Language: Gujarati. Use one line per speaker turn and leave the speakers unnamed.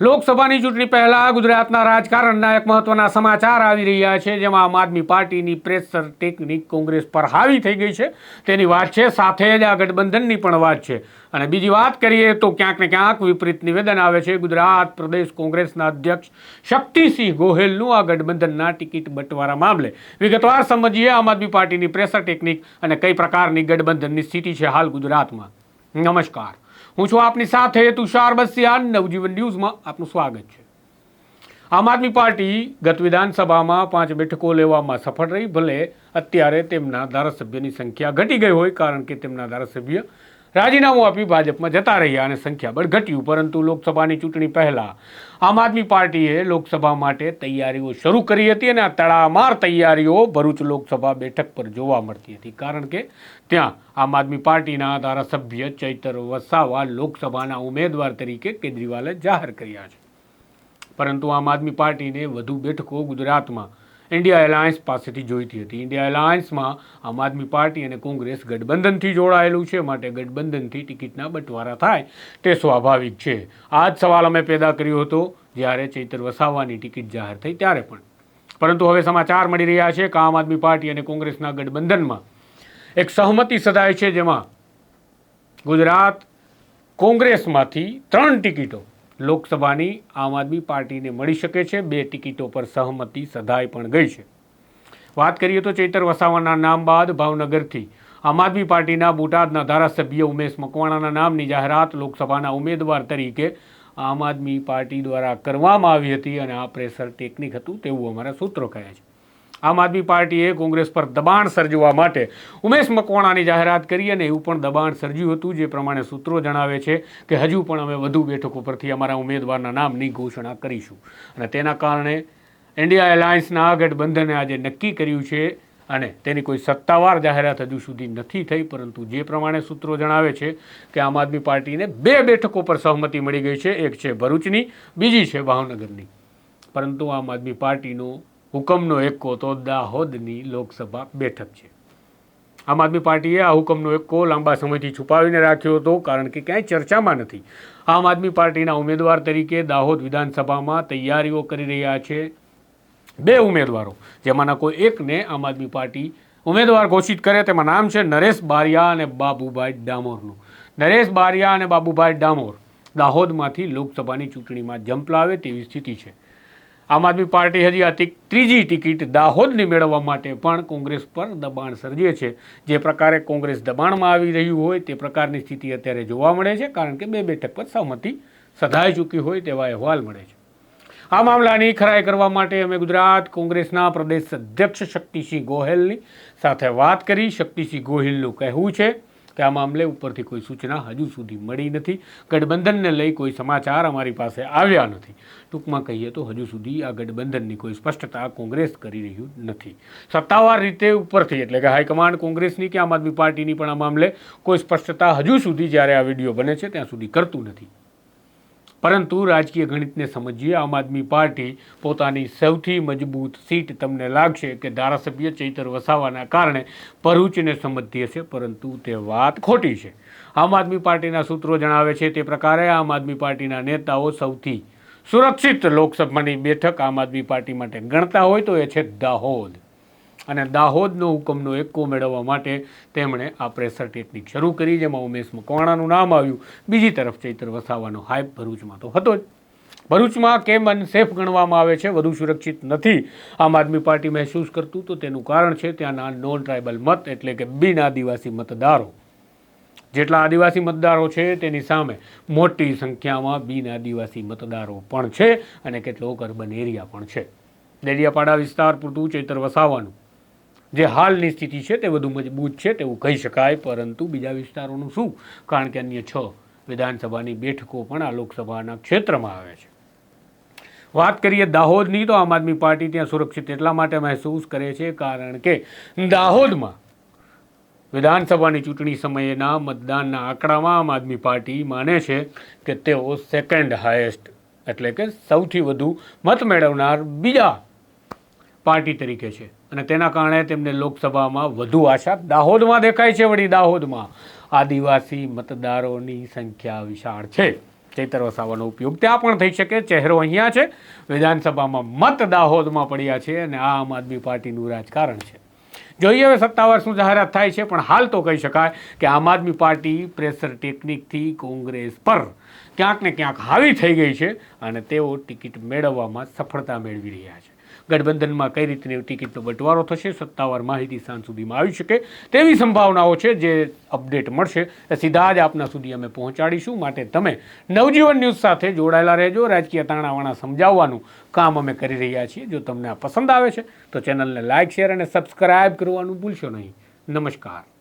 લોકસભાની ચૂંટણી પહેલા ગુજરાતના રાજકારણના એક મહત્વના સમાચાર આવી રહ્યા છે, જેમાં આમ આદમી પાર્ટીની પ્રેશર ટેકનિક કોંગ્રેસ પર હાવી થઈ ગઈ છે. તેની વાત છે, સાથે જ આ ગઠબંધનની પણ વાત છે. અને બીજી વાત કરીએ તો ક્યાંક ને ક્યાંક વિપરીત નિવેદન આવે છે. ગુજરાત પ્રદેશ કોંગ્રેસના અધ્યક્ષ શક્તિસિંહ ગોહેલનું આ ગઠબંધનના ટિકિટ બંટવારા મામલે. વિગતવાર સમજીએ, આમ આદમી પાર્ટીની પ્રેશર ટેકનિક અને કઈ પ્રકારની ગઠબંધનની સ્થિતિ છે હાલ ગુજરાતમાં. નમસ્કાર. હું છું આપની સાથે તુષાર બસિયા નવજીવન ન્યૂઝમાં આપનું સ્વાગત છે. આમ આદમી પાર્ટી ગત વિધાનસભામાં પાંચ બેઠકો લેવામાં સફળ રહી. ભલે અત્યારે તેમના ધારાસભ્યની સંખ્યા ઘટી ગઈ હોય, કારણ કે તેમના ધારાસભ્ય રાજીનામું આપી ભાજપમાં જતા રહ્યા અને સંખ્યાબળ ઘટ્યું, પરંતુ લોકસભાની ચૂંટણી પહેલાં આમ આદમી પાર્ટીએ લોકસભા માટે તૈયારીઓ શરૂ કરી હતી અને આ તડામાર તૈયારીઓ ભરૂચ લોકસભા બેઠક પર જોવા મળતી હતી. કારણ કે ત્યાં આમ આદમી પાર્ટીના ધારાસભ્ય ચૈતર વસાવા લોકસભાના ઉમેદવાર તરીકે કેજરીવાલે જાહેર કર્યા છે. પરંતુ આમ આદમી પાર્ટીને વધુ બેઠકો ગુજરાતમાં ઇન્ડિયા એલાયન્સ પાસેથી જોઈતી હતી. ઇન્ડિયા એલાયન્સમાં આમ આદમી પાર્ટી અને કોંગ્રેસ ગઠબંધનથી જોડાયેલું છે. માટે ગઠબંધનથી ટિકિટના બંટવારા થાય તે સ્વાભાવિક છે. આ જ સવાલ અમે પેદા કર્યો હતો જ્યારે ચૈતર વસાવાની ટિકિટ જાહેર થઈ ત્યારે પણ. પરંતુ હવે સમાચાર મળી રહ્યા છે કે આમ આદમી પાર્ટી અને કોંગ્રેસના ગઠબંધનમાં એક સહમતિ સદાય છે જેમાં ગુજરાત કોંગ્રેસમાંથી ત્રણ ટિકિટો લોકસભાની આમ આદમી પાર્ટીને મળી શકે છે. બે ટિકિટો પર સહમતિ સધાઈ પણ ગઈ છે. વાત કરીએ તો ચૈતર વસાવાના નામ બાદ ભાવનગરથી આમ આદમી પાર્ટીના બોટાદના ધારાસભ્ય ઉમેશ મકવાણાના નામની જાહેરાત લોકસભાના ઉમેદવાર તરીકે આમ આદમી પાર્ટી દ્વારા કરવામાં આવી હતી અને આ પ્રેશર ટેકનિક હતું તેવું અમારા સૂત્રો કહે છે. આમ આદમી પાર્ટીએ કોંગ્રેસ પર દબાણ સર્જવા માટે ઉમેશ મકવાણાની જાહેરાત કરી અને એવું પણ દબાણ સર્જ્યું હતું, જે પ્રમાણે સૂત્રો જણાવે છે કે હજુ પણ અમે વધુ બેઠકો પરથી અમારા ઉમેદવારના નામની ઘોષણા કરીશું. અને તેના કારણે ઇન્ડિયા એલાયન્સના ગઠબંધને આજે નક્કી કર્યું છે અને તેની કોઈ સત્તાવાર જાહેરાત હજુ સુધી નથી થઈ, પરંતુ જે પ્રમાણે સૂત્રો જણાવે છે કે આમ આદમી પાર્ટીને બે બેઠકો પર સહમતિ મળી ગઈ છે. એક છે ભરૂચની, બીજી છે ભાવનગરની. પરંતુ આમ આદમી પાર્ટીનો હુકમનો એક્કો તો દાહોદની લોકસભા બેઠક છે. આમ આદમી પાર્ટીએ આ હુકમનો એક્કો લાંબા સમયથી છુપાવીને રાખ્યો હતો, કારણ કે ક્યાંય ચર્ચામાં નથી. આમ આદમી પાર્ટીના ઉમેદવાર તરીકે દાહોદ વિધાનસભામાં તૈયારીઓ કરી રહ્યા છે બે ઉમેદવારો, જેમાંના કોઈ એકને આમ આદમી પાર્ટી ઉમેદવાર ઘોષિત કરે, તેમાં નામ છે નરેશ બારિયા અને બાબુભાઈ ડામોરનું. નરેશ બારિયા અને બાબુભાઈ ડામોર દાહોદમાંથી લોકસભાની ચૂંટણીમાં જંપલાવે તેવી સ્થિતિ છે. આમ આદમી પાર્ટી હજી આ ત્રીજી ટિકિટ દાહોદની મેળવવા માટે પણ કોંગ્રેસ પર દબાણ સર્જે છે. જે પ્રકારે કોંગ્રેસ દબાણમાં આવી રહ્યું હોય તે પ્રકારની સ્થિતિ અત્યારે જોવા મળે છે, કારણ કે બે બેઠક પર સહમતિ સધાઈ ચૂકી હોય તેવા અહેવાલ મળે છે. આ મામલાની ખરાઈ કરવા માટે અમે ગુજરાત કોંગ્રેસના પ્રદેશ અધ્યક્ષ શક્તિસિંહ ગોહેલની સાથે વાત કરી. શક્તિસિંહ ગોહિલનું કહેવું છે કે આ મામલે ઉપરથી કોઈ સૂચના હજુ સુધી મળી નથી. ગઠબંધનને લઈ કોઈ સમાચાર અમારી પાસે આવ્યા નથી. ટૂંકમાં કહીએ તો હજુ સુધી આ ગઠબંધનની કોઈ સ્પષ્ટતા કોંગ્રેસ કરી રહ્યું નથી. સત્તાવાર રીતે ઉપરથી, એટલે કે હાઈકમાન્ડ કોંગ્રેસની કે આમ આદમી પાર્ટીની પણ આ મામલે કોઈ સ્પષ્ટતા હજુ સુધી જ્યારે આ વીડિયો બને છે, ત્યાં સુધી કરતું નથી. પરંતુ રાજકીય ગણિતને સમજીએ, આમ આદમી પાર્ટી પોતાની સૌથી મજબૂત સીટ તમને લાગશે કે ધારાસભ્ય ચૈતર વસાવાના કારણે ભરૂચને સમજતી હશે, પરંતુ તે વાત ખોટી છે. આમ આદમી પાર્ટીના સૂત્રો જણાવે છે તે પ્રકારે આમ આદમી પાર્ટીના નેતાઓ સૌથી સુરક્ષિત લોકસભાની બેઠક આમ આદમી પાર્ટી માટે ગણતા હોય તો એ છે દાહોદ. અને દાહોદનો હુકમનો એક્કો મેળવવા માટે તેમણે આ પ્રેશર ટેકનિક શરૂ કરી, જેમાં ઉમેશ મકવાણાનું નામ આવ્યું. બીજી તરફ ચૈતર વસાવાનો હાઈપ ભરૂચમાં તો હતો જ. ભરૂચમાં કેમ અનસેફ ગણવામાં આવે છે? વધુ સુરક્ષિત નથી. આમ આદમી પાર્ટી મહેસૂસ કરતું તો તેનું કારણ છે ત્યાંના નોન ટ્રાઇબલ મત, એટલે કે બિન આદિવાસી મતદારો. જેટલા આદિવાસી મતદારો છે, તેની સામે મોટી સંખ્યામાં બિન આદિવાસી મતદારો પણ છે અને કેટલોક અર્બન એરિયા પણ છે. દેડિયાપાડા વિસ્તાર પૂરતું ચૈતર વસાવાનું. જે હાલની સ્થિતિ છે તે વધુ મજબૂત છે તેવું કહી શકાય, પરંતુ બીજા વિસ્તારોનું શું? કારણ કે અન્ય છ વિધાનસભાની બેઠકો પણ આ લોકસભાના ક્ષેત્રમાં આવે છે. વાત કરીએ દાહોદની, તો આમ આદમી પાર્ટી ત્યાં સુરક્ષિત એટલા માટે મહેસૂસ કરે છે કારણ કે દાહોદમાં વિધાનસભાની ચૂંટણી સમયેના મતદાનના આંકડામાં આમ આદમી પાર્ટી માને છે કે તેઓ સેકન્ડ હાયેસ્ટ એટલે કે સૌથી વધુ મત મેળવનાર બીજા પાર્ટી તરીકે છે. અને તેના કારણે તેમને લોકસભામાં વધુ આશા. દાહોદમાં દેખાય છે વળી દાહોદમાં. આદિવાસી મતદારોની સંખ્યા વિશાળ છે. ચૈતર વસાવાનો ઉપયોગ ત્યાં પણ થઈ શકે. ચહેરો અહીંયા છે. વિધાનસભામાં મત દાહોદમાં પડ્યા છે અને આ આમ આદમી પાર્ટીનું રાજકારણ છે. જોઈએ હવે સત્તાવાર શું જાહેરાત થાય છે, પણ હાલ તો કહી શકાય કે આમ આદમી પાર્ટી પ્રેશર ટેકનિકથી કોંગ્રેસ પર ક્યાંક ને ક્યાંક હાવી થઈ ગઈ છે અને તેઓ ટિકિટ મેળવવામાં સફળતા મેળવી રહ્યા છે. ગઠબંધનમાં કઈ રીતની ટિકિટનો બંટવારો થશે, સત્તાવાર માહિતી સાંજ સુધીમાં આવી શકે તેવી સંભાવનાઓ છે જે અપડેટ મળશે. એ સીધા જ આપના સુધી અમે પહોંચાડીશું. માટે તમે નવજીવન ન્યૂઝ સાથે જોડાયેલા રહેજો. રાજકીય તાણાવાણા સમજાવવાનું કામ અમે કરી રહ્યા છીએ. જો તમને આ પસંદ આવે છે, તો ચેનલને લાઇક, શેર અને સબસ્ક્રાઇબ કરવાનું ભૂલશો નહીં. નમસ્કાર.